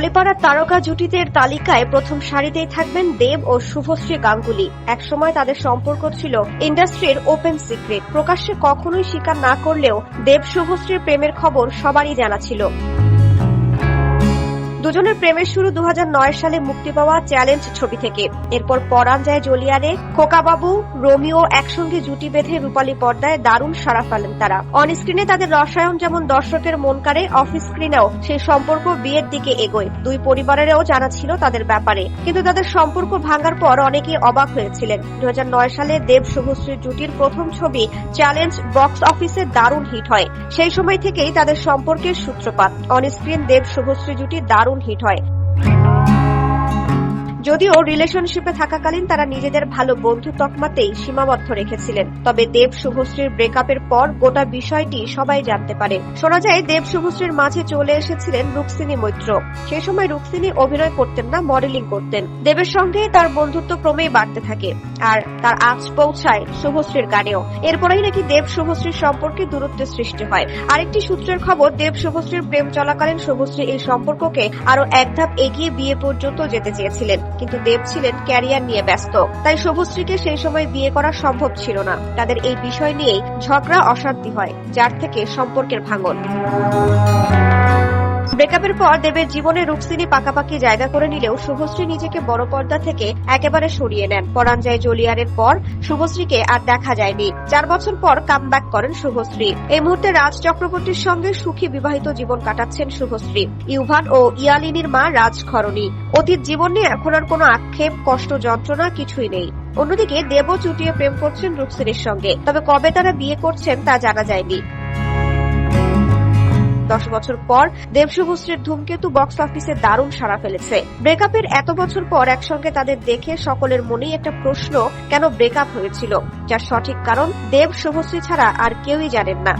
টলিপাড়ার তারকা জুটিদের তালিকায় প্রথম সারিতেই থাকবেন দেব ও শুভশ্রী গাঙ্গুলি। একসময় তাদের সম্পর্ক ছিল ইন্ডাস্ট্রির ওপেন সিক্রেট। প্রকাশ্যে কখনোই স্বীকার না করলেও দেব শুভশ্রীর প্রেমের খবর সবারই জানা ছিল। দুজনের প্রেমের শুরু দু হাজার নয় সালে মুক্তি পাওয়া চ্যালেঞ্জ ছবি থেকে। এরপর পরাণ যায় জলিয়ারে খোকাবাবু, রোমিও একসঙ্গে জুটি বেঁধে রূপালী পর্দায় দারুণ সাড়া ফেলেন তারা। অন স্ক্রিনে তাদের রসায়ন যেমন দর্শকের মন কাড়ে অফ স্ক্রিনেও সেই সম্পর্ক বিয়ের দিকে এগোয়। দুই পরিবারেরও জানা ছিল তাদের ব্যাপারে। কিন্তু তাদের সম্পর্ক ভাঙার পর অনেকেই অবাক হয়েছিলেন। দু হাজার নয় সালে দেব শুভশ্রী জুটির প্রথম ছবি চ্যালেঞ্জ বক্স অফিসে দারুণ হিট হয়। সেই সময় থেকেই তাদের সম্পর্কের সূত্রপাত। অন স্ক্রিন দেব শুভশ্রী জুটি দারুণ হিট হয় যদিও রিলেশনশিপে থাকাকালীন তারা নিজেদের ভালো বন্ধু তকমাতেই সীমাবদ্ধ রেখেছিলেন। তবে দেব শুভশ্রীর ব্রেকআপের পর গোটা বিষয়টি সবাই জানতে পারে। শোনা যায়, দেব শুভশ্রীর মাঝে চলে এসেছিলেন রুক্সিনী মৈত্র। সে সময় রুক্সিনী অভিনয় করতেন না মডেলিং করতেন। দেবের সঙ্গে তার বন্ধুত্ব ক্রমেই বাড়তে থাকে আর তার আজ পৌঁছায় শুভশ্রীর গানেও। এরপরেই নাকি দেব শুভশ্রীর সম্পর্কে দূরত্বের সৃষ্টি হয়। আরেকটি সূত্রের খবর, দেব শুভশ্রীর প্রেম চলাকালীন শুভশ্রী এই সম্পর্ককে আরও এক ধাপ এগিয়ে বিয়ে পর্যন্ত যেতে চেয়েছিলেন। কিন্তু দেব ছিলেন ক্যারিয়ার নিয়ে ব্যস্ত। তাই শুভশ্রীকে সেই সময় বিয়ে করা সম্ভব ছিল না। তাদের এই বিষয় নিয়েই ঝগড়া, অশান্তি হয়, যার থেকে সম্পর্কের ভাঙন। ব্রেকআপের পর দেবের জীবনে রুক্সিনী পাকাপাকি জায়গা করে নিলেও শুভশ্রী নিজেকে বড় পর্দা থেকে একেবারে সরিয়ে নেন। পরাঞ্জয় জলিয়ারের পর শুভশ্রীকে আর দেখা যায়নি। চার বছর পর কাম করেন শুভশ্রী। এই মুহূর্তে রাজ চক্রবর্তীর সঙ্গে সুখী বিবাহিত জীবন কাটাচ্ছেন শুভশ্রী। ইউভান ও ইয়ালিনীর মা রাজ খরণী। অতীত জীবন নিয়ে এখন আর কোনো আক্ষেপ, কষ্ট, যন্ত্রণা কিছুই নেই। অন্যদিকে দেবও চুটিয়ে প্রেম করছেন রুক্সিনীর সঙ্গে। তবে কবে তারা বিয়ে করছেন তা জানা যায়নি। দশ বছর পর দেবশুভশ্রীর ধূমকেতু বক্স অফিসে দারুণ সাড়া ফেলেছে। ব্রেকআপের এত বছর পর একসঙ্গে তাদের দেখে সকলের মনেই একটা প্রশ্ন, কেন ব্রেকআপ হয়েছিল? যার সঠিক কারণ দেব শুভশ্রী ছাড়া আর কেউই জানেন না।